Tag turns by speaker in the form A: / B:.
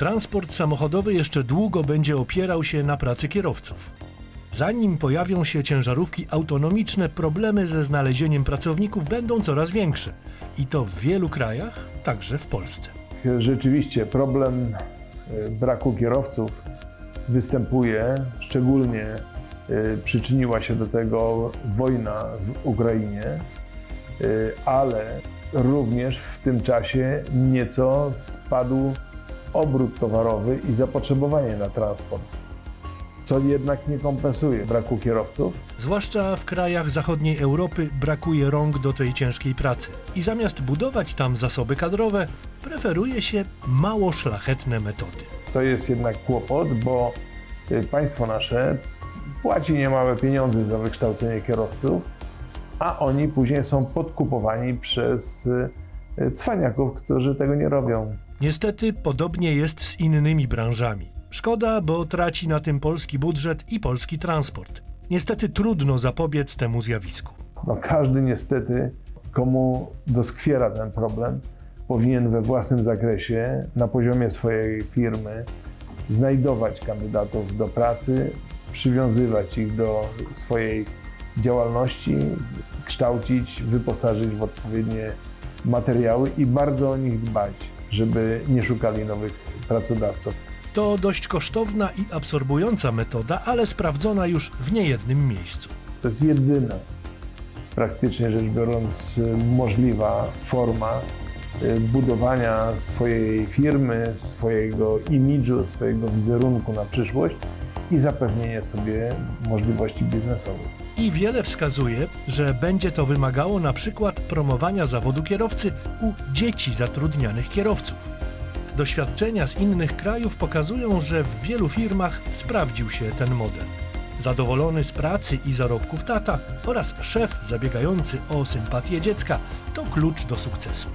A: Transport samochodowy jeszcze długo będzie opierał się na pracy kierowców. Zanim pojawią się ciężarówki autonomiczne, problemy ze znalezieniem pracowników będą coraz większe. I to w wielu krajach, także w Polsce.
B: Rzeczywiście problem e, braku kierowców występuje. Szczególnie e, przyczyniła się do tego wojna w Ukrainie, e, ale również w tym czasie nieco spadł obrót towarowy i zapotrzebowanie na transport, co jednak nie kompensuje braku kierowców.
A: Zwłaszcza w krajach zachodniej Europy brakuje rąk do tej ciężkiej pracy. I zamiast budować tam zasoby kadrowe, preferuje się mało szlachetne metody.
B: To jest jednak kłopot, bo y, państwo nasze płaci niemałe pieniądze za wykształcenie kierowców, a oni później są podkupowani przez y, y, cwaniaków, którzy tego nie robią.
A: Niestety podobnie jest z innymi branżami. Szkoda, bo traci na tym polski budżet i polski transport. Niestety trudno zapobiec temu zjawisku.
B: No, każdy niestety, komu doskwiera ten problem, powinien we własnym zakresie, na poziomie swojej firmy, znajdować kandydatów do pracy, przywiązywać ich do swojej działalności, kształcić, wyposażyć w odpowiednie materiały i bardzo o nich dbać, żeby nie szukali nowych pracodawców.
A: To dość kosztowna i absorbująca metoda, ale sprawdzona już w niejednym miejscu.
B: To jest jedyna, praktycznie rzecz biorąc, możliwa forma y, budowania swojej firmy, swojego imidżu, swojego wizerunku na przyszłość i zapewnienie sobie możliwości biznesowych.
A: I wiele wskazuje, że będzie to wymagało na przykład promowania zawodu kierowcy u dzieci zatrudnianych kierowców. Doświadczenia z innych krajów pokazują, że w wielu firmach sprawdził się ten model. Zadowolony z pracy i zarobków tata oraz szef zabiegający o sympatię dziecka to klucz do sukcesu.